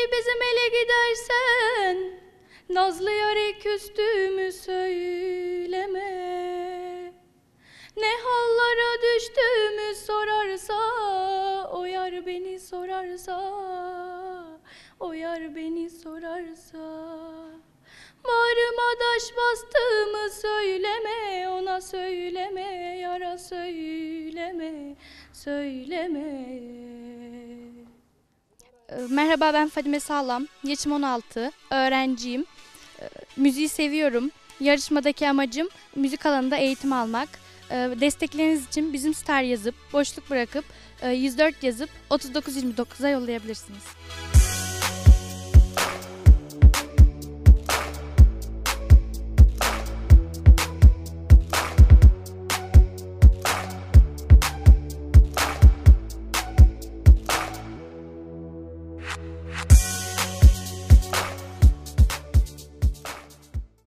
Haydi bizim ele gidersen Nazlı yare küstüğümü söyleme. Ne hallara düştüğümü sorarsa O yar beni sorarsa O yar beni sorarsa. Bağrıma taş bastığımı söyleme Ona söyleme Yara söyleme Söyleme Merhaba ben Fadime Sağlam. Yaşım 16. Öğrenciyim. Ee, Müziği seviyorum. Yarışmadaki amacım müzik alanında eğitim almak. Ee, Destekleriniz için bizim star yazıp boşluk bırakıp e, 104 yazıp 3929'a yollayabilirsiniz.